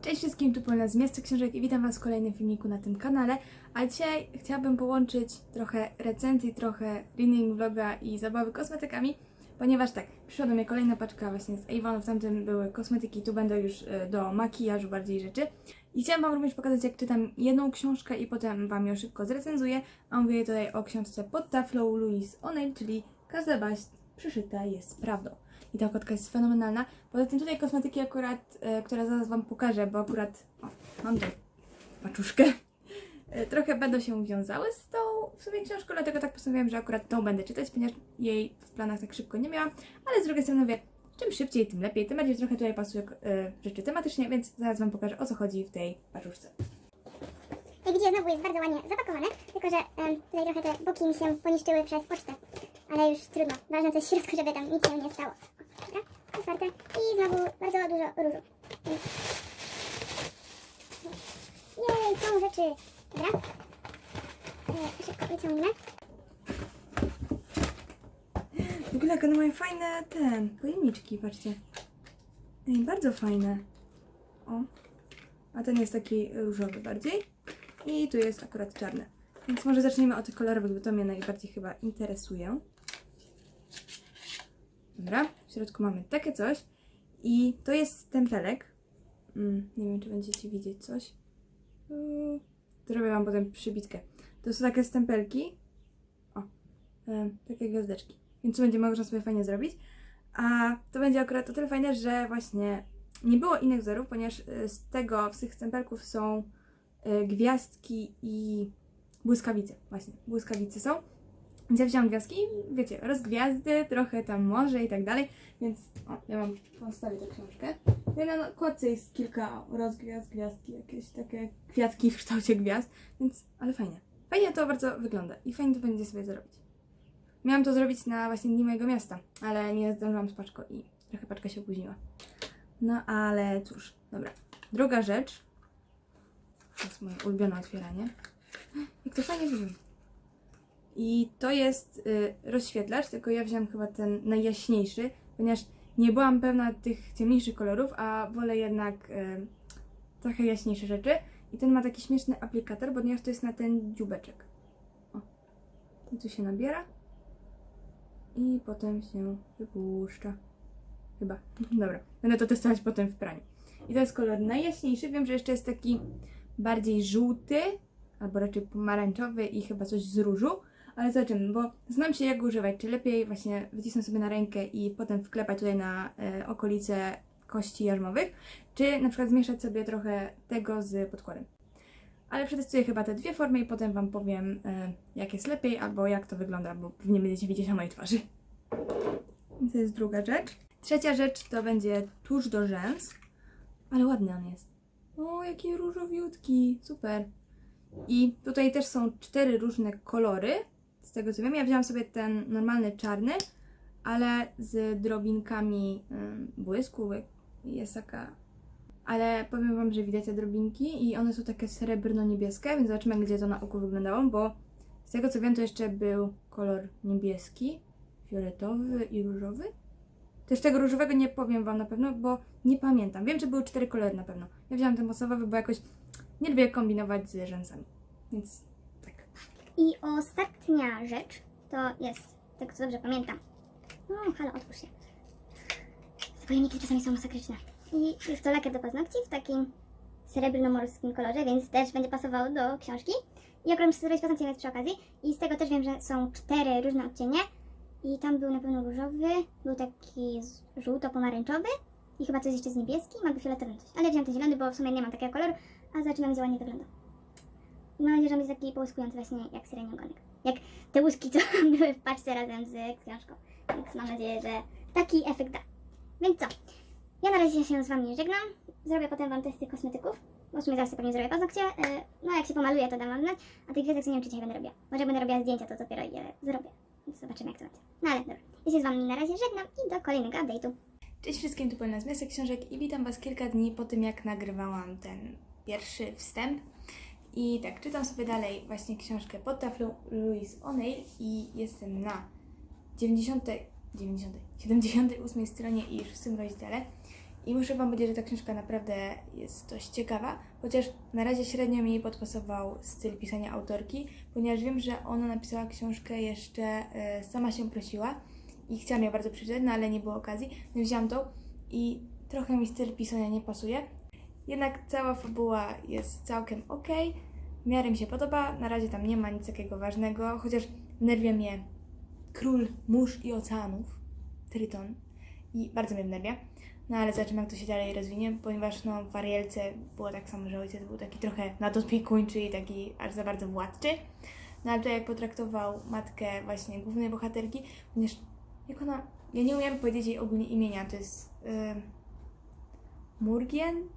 Cześć wszystkim, tu Polna z Miasta Książek i witam Was w kolejnym filmiku na tym kanale. A dzisiaj chciałabym połączyć trochę recenzji, trochę reading vloga i zabawy kosmetykami, ponieważ tak, przyszła do mnie kolejna paczka właśnie z Avon, w tamtym były kosmetyki, tu będą już e, do makijażu bardziej rzeczy. I chciałam Wam również pokazać, jak czytam jedną książkę i potem Wam ją szybko zrecenzuję. A mówię tutaj o książce Pod taflą Louise O'Neill, czyli Każda baść przyszyta jest prawdą. Ta kotka jest fenomenalna. Poza tym tutaj kosmetyki akurat, e, które zaraz Wam pokażę, bo akurat o, mam tu paczuszkę. E, trochę będą się wiązały z tą w sumie książką, dlatego tak postanowiłam, że akurat tą będę czytać, ponieważ jej w planach tak szybko nie miałam, ale z drugiej strony mówię, czym szybciej, tym lepiej. Tym bardziej trochę tutaj pasuje e, rzeczy tematycznie, więc zaraz Wam pokażę o co chodzi w tej paczuszce. Jak widzicie, znowu jest bardzo ładnie zapakowane, tylko że em, tutaj trochę te boki mi się poniszczyły przez pocztę. Ale już trudno. Ważne coś w środku, żeby tam nic się nie stało. Dobra, otwarte. I znowu bardzo dużo różu. Więc... Jej, są rzeczy. Dobra. E, szybko wyciągnę. W ogóle jak one mają fajne ten, pojemniczki, patrzcie. Ej, bardzo fajne. O. A ten jest taki różowy bardziej. I tu jest akurat czarny. Więc może zaczniemy od tych kolorowych, bo to mnie najbardziej chyba interesuje. Dobra, środku mamy takie coś. I to jest stempelek. Mm, nie wiem, czy będziecie widzieć coś. Yy, Zrobię Wam potem przybitkę. To są takie stempelki. O, takie gwiazdeczki. Więc będzie można sobie fajnie zrobić. A to będzie akurat o tyle fajne, że właśnie nie było innych wzorów, ponieważ e, z tego, z tych stempelków są e, gwiazdki i błyskawice. Właśnie, błyskawice są. Więc ja wziąłam gwiazdki wiecie, rozgwiazdy, trochę tam morze i tak dalej. Więc o, ja mam postawię tę książkę. I na nakładce jest kilka rozgwiazd, gwiazdki, jakieś takie kwiatki w kształcie gwiazd. Więc, ale fajnie. Fajnie to bardzo wygląda i fajnie to będzie sobie zrobić. Miałam to zrobić na właśnie dni mojego miasta, ale nie zdążyłam z paczką i trochę paczka się opóźniła. No ale cóż, dobra. Druga rzecz. To jest moje ulubione otwieranie. Jak to fajnie wygląda. I to jest y, rozświetlacz, tylko ja wziąłam chyba ten najjaśniejszy, ponieważ nie byłam pewna tych ciemniejszych kolorów, a wolę jednak y, trochę jaśniejsze rzeczy. I ten ma taki śmieszny aplikator, ponieważ to jest na ten dziubeczek. O. I tu się nabiera i potem się wypuszcza. Chyba. Dobra. Będę to testować potem w praniu. I to jest kolor najjaśniejszy. Wiem, że jeszcze jest taki bardziej żółty, albo raczej pomarańczowy i chyba coś z różu, ale zobaczymy, bo znam się jak używać. Czy lepiej właśnie wycisnąć sobie na rękę i potem wklepać tutaj na e, okolice kości jarzmowych, czy na przykład zmieszać sobie trochę tego z podkładem. Ale przetestuję chyba te dwie formy i potem Wam powiem, e, jak jest lepiej, albo jak to wygląda, bo pewnie będziecie widzieć na mojej twarzy. To jest druga rzecz. Trzecia rzecz to będzie tusz do rzęs. Ale ładny on jest. O, jaki różowiutki. Super. I tutaj też są cztery różne kolory. Z tego co wiem, ja wziąłam sobie ten normalny czarny, ale z drobinkami błysku. Jest taka ale powiem Wam, że widać te drobinki i one są takie srebrno-niebieskie, więc zobaczymy, gdzie to na oku wyglądało, bo z tego co wiem, to jeszcze był kolor niebieski, fioletowy i różowy. Też tego różowego nie powiem Wam na pewno, bo nie pamiętam. Wiem, że były cztery kolory na pewno. Ja wziąłam ten podstawowy, bo jakoś nie lubię kombinować z rzęsami. Więc. I ostatnia rzecz to jest, tego co dobrze pamiętam. O, halo, otwórz się. Te pojemniki czasami są masakryczne. I jest to lakier do paznokci w takim srebrno-morskim kolorze, więc też będzie pasował do książki. I muszę zrobić paznokcie więc przy okazji. I z tego też wiem, że są cztery różne odcienie. I tam był na pewno różowy, był taki żółto-pomarańczowy i chyba coś jeszcze z niebieskim albo fioletowym coś. Ale wziąłem ten zielony, bo w sumie nie mam takiego koloru, a zobaczymy, jak ładnie wygląda. Mam nadzieję, że będzie taki połyskujący właśnie jak syreni ogonek. Jak te łuski, co były w paczce razem z książką. Więc mam nadzieję, że taki efekt da. Więc co? Ja na razie się z Wami żegnam. Zrobię potem Wam testy kosmetyków. Bo w sumie sobie pewnie zrobię paznokcie. Yy, No jak się pomaluję, to dam Wam znać. A tych gwiazdek nie wiem, czy dzisiaj będę robiła. Może będę robiła zdjęcia, to dopiero je zrobię. Więc zobaczymy, jak to będzie. No ale dobra. Ja się z Wami na razie żegnam i do kolejnego update'u. Cześć wszystkim, tu Polina z Miasta Książek i witam Was kilka dni po tym, jak nagrywałam ten pierwszy wstęp. I tak, czytam sobie dalej właśnie książkę pod taflą Louise O'Neill i jestem na 90, 90, 78 stronie i już w tym rozdziale. I muszę Wam powiedzieć, że ta książka naprawdę jest dość ciekawa, chociaż na razie średnio mi podpasował styl pisania autorki, ponieważ wiem, że ona napisała książkę jeszcze, e, sama się prosiła i chciałam ją bardzo przeczytać, no ale nie było okazji, więc wziąłam tą i trochę mi styl pisania nie pasuje. Jednak cała fabuła jest całkiem ok, w miarę mi się podoba, na razie tam nie ma nic takiego ważnego, chociaż wnerwia mnie król mórz i oceanów, Tryton, i bardzo mnie wnerwia. No ale zobaczymy, jak to się dalej rozwinie, ponieważ no, w Arielce było tak samo, że ojciec był taki trochę nadopiekuńczy i taki aż za bardzo władczy. No ale to jak potraktował matkę właśnie głównej bohaterki, ponieważ jak ona, ja nie umiem powiedzieć jej ogólnie imienia, to jest yy, Murgien?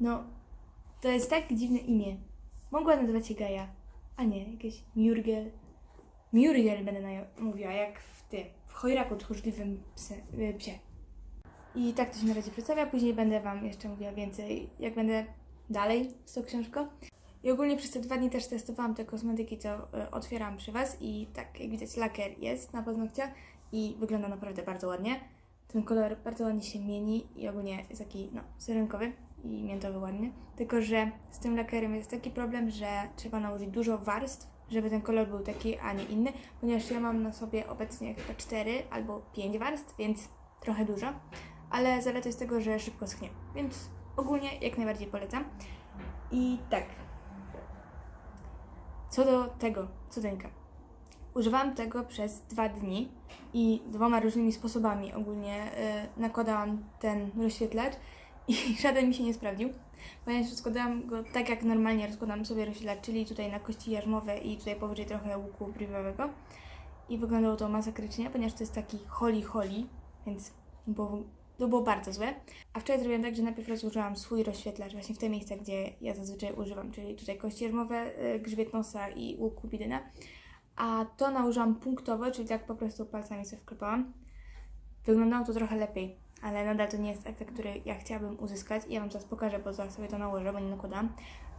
No, to jest tak dziwne imię. Mogła nazywać się Gaja, a nie, jakieś Murgel. Muriel będę na mówiła, jak w tym, w chojraku tchórzliwym psie, y, psie. I tak to się na razie przedstawia. Później będę Wam jeszcze mówiła więcej, jak będę dalej z tą książką. I ogólnie przez te dwa dni też testowałam te kosmetyki, co y, otwieram przy Was. I tak, jak widać, lakier jest na paznokciach i wygląda naprawdę bardzo ładnie. Ten kolor bardzo ładnie się mieni i ogólnie jest taki, no, syrenkowy i miętowy ładnie. Tylko, że z tym lakierem jest taki problem, że trzeba nałożyć dużo warstw, żeby ten kolor był taki, a nie inny, ponieważ ja mam na sobie obecnie chyba 4 albo 5 warstw, więc trochę dużo, ale zaleta jest tego, że szybko schnie, więc ogólnie jak najbardziej polecam. I tak, co do tego cudeńka. Używałam tego przez dwa dni i dwoma różnymi sposobami ogólnie y, nakładałam ten rozświetlacz i żaden mi się nie sprawdził, ponieważ rozkładałam go tak jak normalnie rozkładam sobie rozświetlacz, czyli tutaj na kości jarzmowe i tutaj powyżej trochę łuku brwiowego i wyglądało to masakrycznie, ponieważ to jest taki holi holi, więc było, to było bardzo złe. A wczoraj zrobiłam tak, że najpierw rozłożyłam swój rozświetlacz właśnie w te miejsca, gdzie ja zazwyczaj używam, czyli tutaj kości jarzmowe, y, grzbiet nosa i łuk kupidyna. A to nałożyłam punktowo, czyli tak po prostu palcami sobie wklepałam. Wyglądało to trochę lepiej, ale nadal to nie jest efekt, który ja chciałabym uzyskać. Ja Wam zaraz pokażę, bo zaraz sobie to nałożę, bo nie nakładam.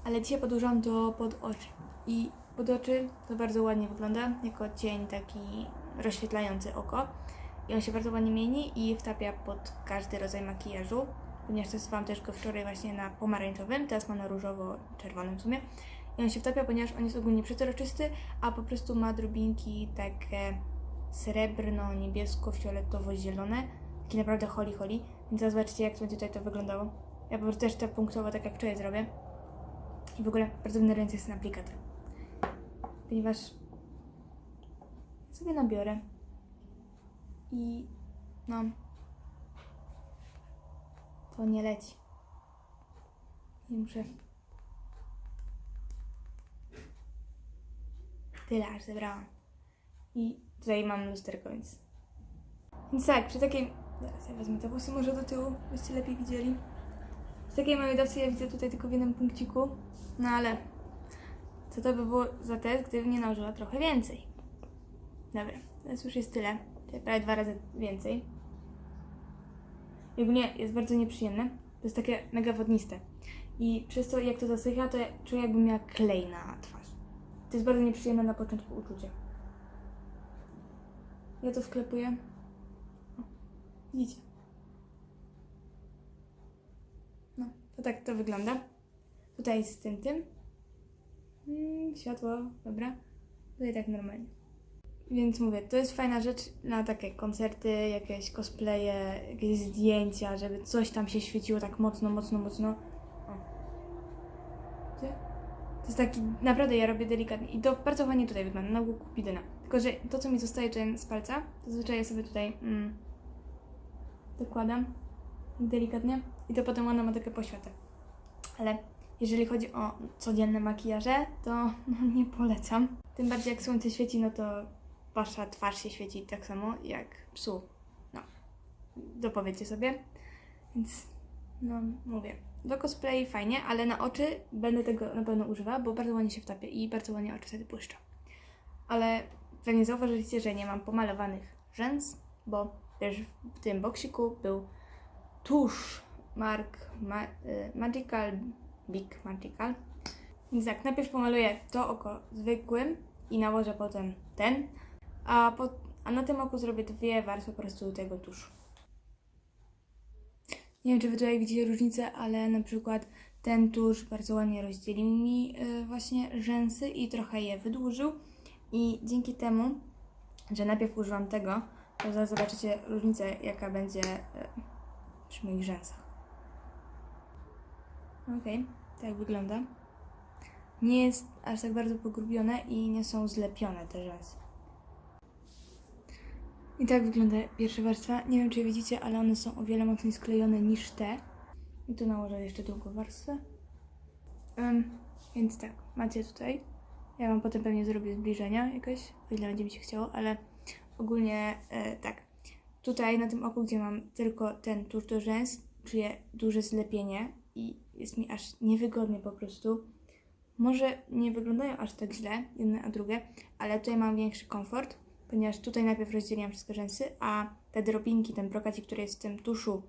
Ale dzisiaj podłożyłam to pod oczy. I pod oczy to bardzo ładnie wygląda, jako cień taki rozświetlający oko. I on się bardzo ładnie mieni i wtapia pod każdy rodzaj makijażu. Ponieważ testowałam też go wczoraj właśnie na pomarańczowym, teraz mam na różowo-czerwonym w sumie. I on się wtapia, ponieważ on jest ogólnie przezroczysty, a po prostu ma drobinki takie srebrno, Takie naprawdę holi holi. Więc zobaczcie, jak będzie tutaj to wyglądało. Ja po prostu też to punktowo, tak jak wczoraj zrobię. I w ogóle bardzo denerwujący jest ten aplikator. Ponieważ sobie nabiorę i no to nie leci. I muszę Tyle aż zebrałam. I tutaj mam lusterko, więc... Więc tak, przy takiej... Zaraz ja wezmę te włosy może do tyłu, byście lepiej widzieli. Przy takiej dawce ja widzę tutaj tylko w jednym punkciku. No ale... Co to by było za test, gdybym nie nałożyła trochę więcej? Dobra, teraz już jest tyle. Czyli prawie dwa razy więcej. I ogólnie jest bardzo nieprzyjemne. To jest takie mega wodniste. I przez to, jak to zasycha, to ja czuję, jakbym miała klej na twarz. To jest bardzo nieprzyjemne na początku uczucie. Ja to wklepuję. Widzicie? No, to tak to wygląda. Tutaj z tym, tym. Mm, światło, dobra. Tutaj tak normalnie. Więc mówię, to jest fajna rzecz na takie koncerty, jakieś cosplaye, jakieś zdjęcia, żeby coś tam się świeciło tak mocno, mocno, mocno. O. To jest taki, naprawdę ja robię delikatnie i to bardzo ładnie tutaj wygląda, na łuku Pidyna. Tylko, że to co mi zostaje z palca, to zazwyczaj ja sobie tutaj mm, dokładam delikatnie i to potem ona ma takie poświatę. Ale jeżeli chodzi o codzienne makijaże, to no, nie polecam. Tym bardziej jak słońce świeci, no to wasza twarz się świeci tak samo jak psu. No, dopowiedzcie sobie. Więc, no, mówię. Do cosplay fajnie, ale na oczy będę tego na pewno używała, bo bardzo ładnie się wtapia i bardzo ładnie oczy wtedy błyszczą. Ale pewnie zauważyliście, że nie mam pomalowanych rzęs, bo też w tym boksiku był tusz mark ma, y, Magical, Big Magical. Więc tak, najpierw pomaluję to oko zwykłym i nałożę potem ten, a, po, a na tym oku zrobię dwie warstwy po prostu tego tuszu. Nie wiem, czy wy tutaj widzicie różnicę, ale na przykład ten tusz bardzo ładnie rozdzielił mi y, właśnie rzęsy i trochę je wydłużył. I dzięki temu, że najpierw użyłam tego, zaraz zobaczycie różnicę, jaka będzie y, przy moich rzęsach. Okej, tak wygląda. Nie jest aż tak bardzo pogrubione i nie są zlepione te rzęsy. I tak wygląda pierwsza warstwa. Nie wiem, czy je widzicie, ale one są o wiele mocniej sklejone niż te. I tu nałożę jeszcze drugą warstwę. Ym, więc tak, macie tutaj. Ja wam potem pewnie zrobię zbliżenia jakoś, o ile będzie mi się chciało, ale ogólnie e, tak. Tutaj na tym oku, gdzie mam tylko ten tusz do rzęs, czuję duże zlepienie i jest mi aż niewygodnie po prostu. Może nie wyglądają aż tak źle, jedne a drugie, ale tutaj mam większy komfort, ponieważ tutaj najpierw rozdzieliłam wszystkie rzęsy, a te drobinki, ten brokacik, który jest w tym tuszu,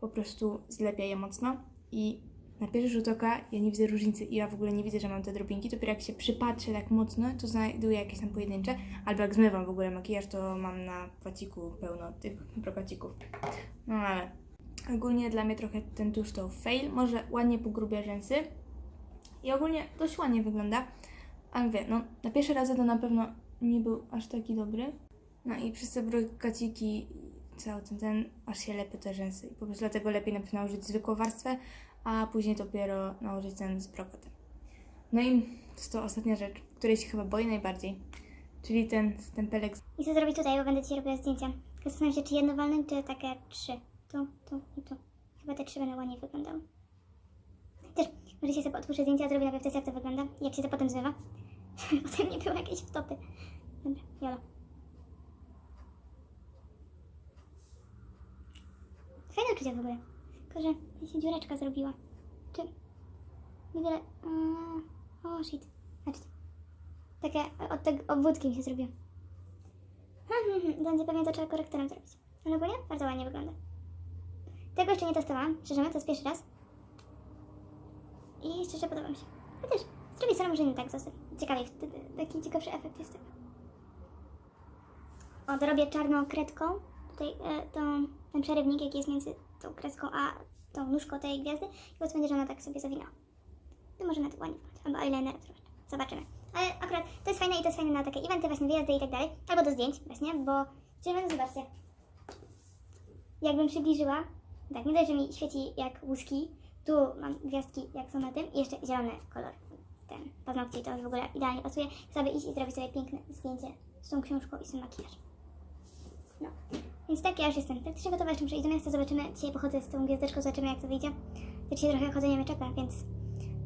po prostu zlepia je mocno i na pierwszy rzut oka ja nie widzę różnicy i ja w ogóle nie widzę, że mam te drobinki. Dopiero jak się przypatrzę tak mocno, to znajduję jakieś tam pojedyncze. Albo jak zmywam w ogóle makijaż, to mam na płaciku pełno tych brokacików. No ale ogólnie dla mnie trochę ten tusz to fail. Może ładnie pogrubia rzęsy i ogólnie dość ładnie wygląda. Ale mówię, no na pierwsze razy to na pewno nie był aż taki dobry. No i przez te brokaciki cały ten, ten aż się lepią te rzęsy. I po prostu dlatego lepiej najpierw nałożyć zwykłą warstwę, a później dopiero nałożyć ten z brokatem. No i to jest to ostatnia rzecz, której się chyba boję najbardziej. Czyli ten stempelek I co zrobić tutaj, bo będę Ci robiła zdjęcia. Zastanawiam się, czy jedno walnąć, czy takie trzy. Tu, tu i tu. Chyba te trzy będą ładnie wyglądały. Też możecie sobie otworzyć zdjęcia, zrobię najpierw test, jak to wygląda. Jak się to potem zmywa. potem nie było jakieś wtopy. Dobra, jolo. Fajne uczucie w ogóle. Tylko, że się dziureczka zrobiła. Czy... Niewiele... Eee, O, shit. Patrzcie. Takie od tego obwódki mi się zrobiło. Będzie pewnie to trzeba korektorem zrobić. Ale ogólnie bardzo ładnie wygląda. Tego jeszcze nie testowałam, szczerze mówiąc, to jest pierwszy raz. I szczerze podoba mi się. Chociaż z drugiej strony może nie tak zostać. Ciekawie, wtedy taki ciekawszy efekt jest tego. O, dorobię czarną kredką. Tutaj e, ten przerywnik, jaki jest między tą kreską a tą nóżką tej gwiazdy. I potem będzie, że ona tak sobie zawinęła. To może na to ładnie wyglądać. Albo eyeliner troszkę. Zobaczymy. Ale akurat to jest fajne i to jest fajne na takie eventy, właśnie wyjazdy i tak dalej. Albo do zdjęć właśnie, bo... Czyli zobaczcie. Jakbym przybliżyła, tak, nie dość, że mi świeci jak łuski. Tu mam gwiazdki, jak są na tym. I jeszcze zielony kolor. Ten paznokci to już w ogóle idealnie pasuje. Chcę iść i zrobić sobie piękne zdjęcie z tą książką i z tym makijażem. No. Więc tak, ja już jestem praktycznie gotowa, jeszcze muszę iść do miasta, zobaczymy. Dzisiaj pochodzę z tą gwiazdeczką, zobaczymy jak to wyjdzie. Ja dzisiaj trochę chodzenia mnie czeka, więc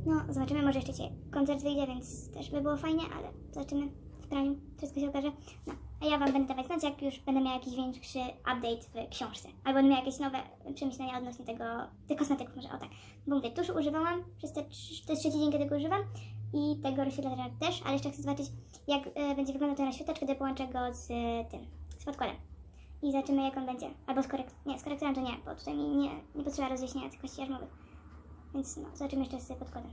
no, zobaczymy, może jeszcze dzisiaj koncert wyjdzie, więc też by było fajnie, ale zobaczymy w praniu, wszystko się okaże. No, a ja Wam będę dawać znać, jak już będę miała jakiś większy update w książce. Albo będę miała jakieś nowe przemyślenia odnośnie tego, tych kosmetyków może, o tak. Bo mówię, tuszu używałam, przez te, to jest trzeci dzień, kiedy go używam i tego rozświetlacza też, ale jeszcze chcę zobaczyć, jak e, będzie wyglądał ten rozświetlacz, kiedy połączę go z e, tym, z podkładem. I zobaczymy, jak on będzie. Albo z korekt... Nie, z korektorem to nie, bo tutaj mi nie, nie potrzeba rozjaśnienia tych kości jarzmowych. Więc no, zobaczymy jeszcze z podkładem.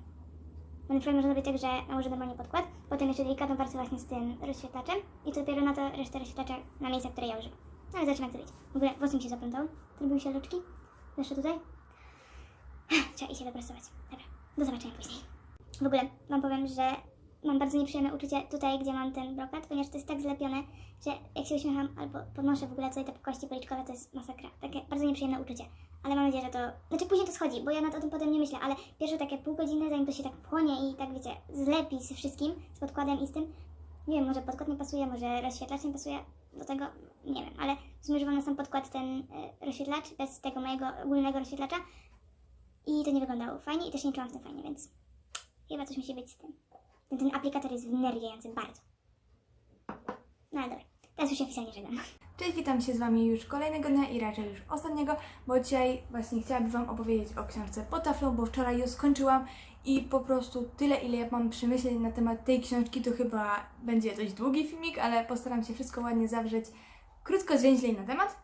Bo na można zrobić tak, że nałożę normalnie podkład, potem jeszcze delikatną warstwę właśnie z tym rozświetlaczem i dopiero na to resztę rozświetlacza na miejsca, które ja używam. No ale zobaczymy jak to. W ogóle włosy mi się zaplątały, zrobiły się luczki. Jeszcze tutaj. Trzeba iść się dopracować. Dobra, do zobaczenia później. W ogóle Wam powiem, że mam bardzo nieprzyjemne uczucie tutaj, gdzie mam ten brokat, ponieważ to jest tak zlepione, że jak się uśmiecham albo podnoszę w ogóle tutaj te kości policzkowe, to jest masakra. Takie bardzo nieprzyjemne uczucie. Ale mam nadzieję, że to... Znaczy później to schodzi, bo ja nad o tym potem nie myślę, ale pierwsze takie pół godziny, zanim to się tak wchłonie i tak wiecie, zlepi z wszystkim, z podkładem i z tym. Nie wiem, może podkład nie pasuje, może rozświetlacz nie pasuje do tego, nie wiem, ale w sumie używam na sam podkład ten e, rozświetlacz, bez tego mojego ogólnego rozświetlacza i to nie wyglądało fajnie i też nie czułam w tym fajnie, więc chyba coś musi być z tym. Ten, aplikator jest wnerwiający bardzo. No ale dobra, teraz już oficjalnie żegnam. Cześć, witam się z Wami już kolejnego dnia i raczej już ostatniego, bo dzisiaj właśnie chciałabym Wam opowiedzieć o książce pod taflą, bo wczoraj ją skończyłam i po prostu tyle, ile ja mam przemyśleń na temat tej książki, to chyba będzie dość długi filmik, ale postaram się wszystko ładnie zawrzeć krótko, zwięźlej na temat.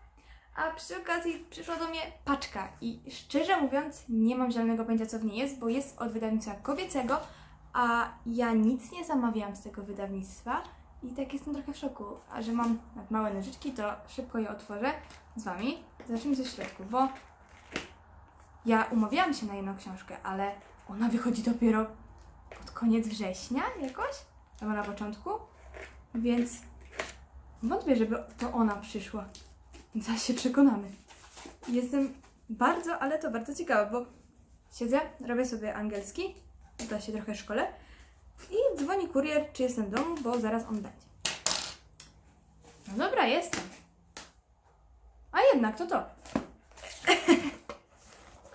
A przy okazji przyszła do mnie paczka i szczerze mówiąc nie mam żadnego pojęcia co w niej jest, bo jest od wydawnictwa kobiecego, a ja nic nie zamawiałam z tego wydawnictwa i tak jestem trochę w szoku, a że mam tak małe nożyczki, to szybko je otworzę z Wami. Zacznijmy ze środku, bo ja umawiałam się na jedną książkę, ale ona wychodzi dopiero pod koniec września jakoś, albo na początku, więc wątpię, żeby to ona przyszła. Zaraz się przekonamy. Jestem bardzo, ale to bardzo ciekawa, bo siedzę, robię sobie angielski, da się trochę szkole i dzwoni kurier, czy jestem w domu, bo zaraz on będzie. No dobra, jestem. A jednak, to to.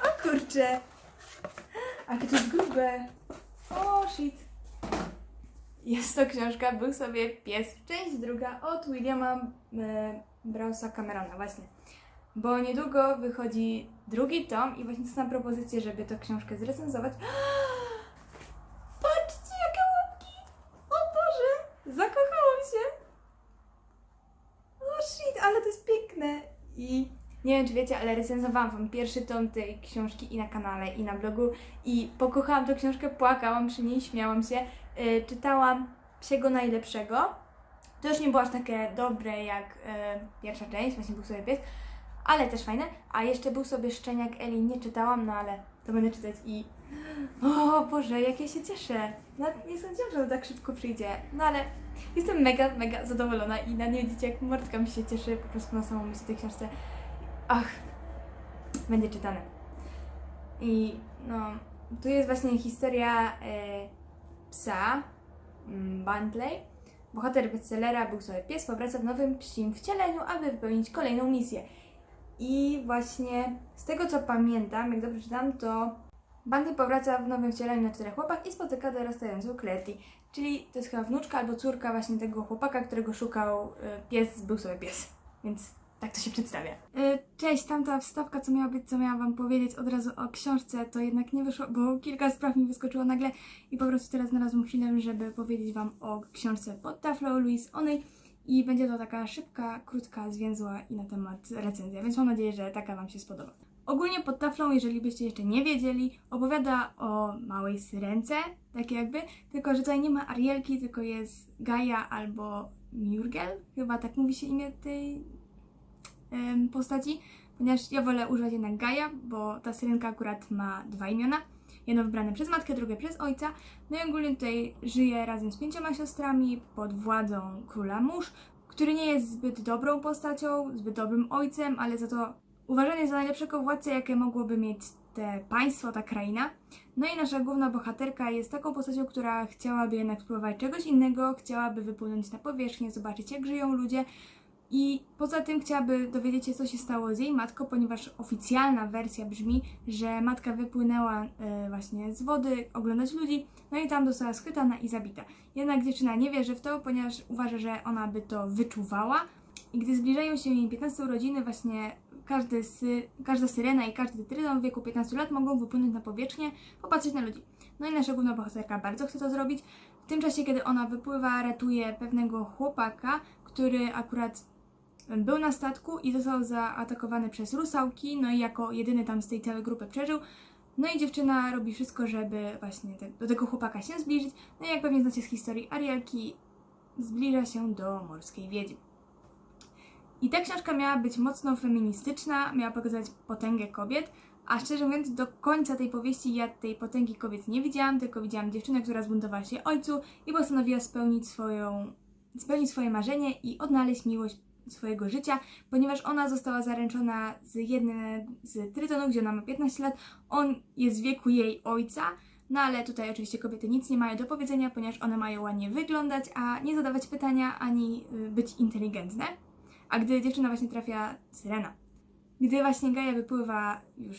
o kurczę. A to jest grube. O shit. Jest to książka Był sobie pies, część druga od Williama e, Browsa Camerona, właśnie. Bo niedługo wychodzi drugi tom i właśnie dostałam propozycję, żeby tę książkę zrecenzować. Patrzcie, jakie łapki! O Boże! Zakochałam się! O shit, ale to jest piękne! I nie wiem, czy wiecie, ale recenzowałam wam pierwszy tom tej książki i na kanale, i na blogu. I pokochałam tę książkę, płakałam przy niej, śmiałam się. Yy, czytałam Psiego Najlepszego. To już nie było aż takie dobre jak yy, pierwsza część, właśnie był sobie pies, ale też fajne. A jeszcze był sobie Szczeniak Eli, nie czytałam, no ale to będę czytać i... O Boże, jak ja się cieszę! Nawet nie sądziłam, że to tak szybko przyjdzie, no ale jestem mega, mega zadowolona i na nie widzicie, jak mordka mi się cieszy po prostu na samą myśl tej książce. Ach, będzie czytane. I no, tu jest właśnie historia e, psa, mm, Bantley. Bohater bestsellera był sobie pies, powraca w nowym psim wcieleniu, aby wypełnić kolejną misję. I właśnie z tego co pamiętam, jak dobrze czytam, to Bantley powraca w nowym wcieleniu na czterech łapach i spotyka dorastającą Cletty. Czyli to jest chyba wnuczka albo córka właśnie tego chłopaka, którego szukał y, pies, był sobie pies. Więc tak to się przedstawia. Y, Cześć, tamta wstawka, co miała być, co miałam Wam powiedzieć od razu o książce, to jednak nie wyszło, bo kilka spraw mi wyskoczyło nagle i po prostu teraz znalazłam chwilę, żeby powiedzieć Wam o książce pod taflą Louise Onej i będzie to taka szybka, krótka, zwięzła i na temat recenzja, więc mam nadzieję, że taka Wam się spodoba. Ogólnie pod taflą, jeżeli byście jeszcze nie wiedzieli, opowiada o małej syrence, tak jakby, tylko że tutaj nie ma Arielki, tylko jest Gaia albo Murgel, chyba tak mówi się imię tej postaci, ponieważ ja wolę używać jednak Gaia, bo ta syrenka akurat ma dwa imiona. Jedno wybrane przez matkę, drugie przez ojca. No i ogólnie tutaj żyje razem z pięcioma siostrami pod władzą króla mórz, który nie jest zbyt dobrą postacią, zbyt dobrym ojcem, ale za to uważany jest za najlepszego władcę, jakie mogłoby mieć te państwo, ta kraina. No i nasza główna bohaterka jest taką postacią, która chciałaby jednak spróbować czegoś innego, chciałaby wypłynąć na powierzchnię, zobaczyć jak żyją ludzie, i poza tym chciałaby dowiedzieć się, co się stało z jej matką, ponieważ oficjalna wersja brzmi, że matka wypłynęła e, właśnie z wody oglądać ludzi, no i tam została schwytana i zabita. Jednak dziewczyna nie wierzy w to, ponieważ uważa, że ona by to wyczuwała. I gdy zbliżają się jej 15 urodziny, właśnie każdy sy, każda syrena i każdy tryton w wieku 15 lat mogą wypłynąć na powierzchnię, popatrzeć na ludzi. No i nasza główna bohaterka bardzo chce to zrobić. W tym czasie, kiedy ona wypływa, ratuje pewnego chłopaka, który akurat był na statku i został zaatakowany przez rusałki, no i jako jedyny tam z tej całej grupy przeżył. No i dziewczyna robi wszystko, żeby właśnie te, do tego chłopaka się zbliżyć. No i jak pewnie znacie z historii Arielki, zbliża się do morskiej wiedźmy. I ta książka miała być mocno feministyczna, miała pokazać potęgę kobiet, a szczerze mówiąc, do końca tej powieści ja tej potęgi kobiet nie widziałam, tylko widziałam dziewczynę, która zbuntowała się ojcu i postanowiła spełnić, swoją, spełnić swoje marzenie i odnaleźć miłość swojego życia, ponieważ ona została zaręczona z jednym z Trytonów, gdzie ona ma 15 lat. On jest w wieku jej ojca, no ale tutaj oczywiście kobiety nic nie mają do powiedzenia, ponieważ one mają ładnie wyglądać, a nie zadawać pytania ani y, być inteligentne. A gdy dziewczyna właśnie trafia Syrena, gdy właśnie Gaja wypływa już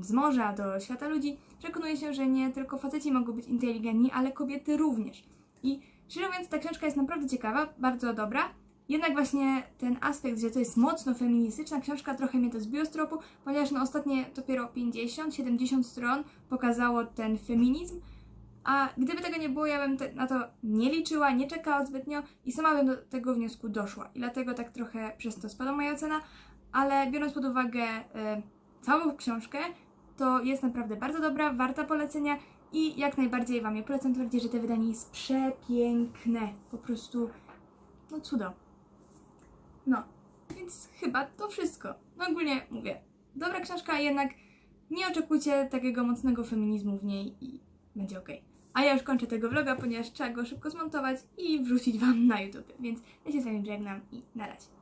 z morza do świata ludzi, przekonuje się, że nie tylko faceci mogą być inteligentni, ale kobiety również. I szczerze mówiąc, ta książka jest naprawdę ciekawa, bardzo dobra. Jednak właśnie ten aspekt, że to jest mocno feministyczna książka, trochę mnie to zbiło z tropu, ponieważ no ostatnie dopiero 50-70 stron pokazało ten feminizm, a gdyby tego nie było, ja bym te, na to nie liczyła, nie czekała zbytnio i sama bym do tego wniosku doszła. I dlatego tak trochę przez to spadła moja ocena, ale biorąc pod uwagę e, całą książkę, to jest naprawdę bardzo dobra, warta polecenia i jak najbardziej Wam je polecam, bardziej, że te wydanie jest przepiękne. Po prostu, no cudo. No, więc chyba to wszystko. No ogólnie mówię, dobra książka, jednak nie oczekujcie takiego mocnego feminizmu w niej i będzie ok. A ja już kończę tego vloga, ponieważ trzeba go szybko zmontować i wrzucić Wam na YouTube. Więc ja się z Wami żegnam i na razie.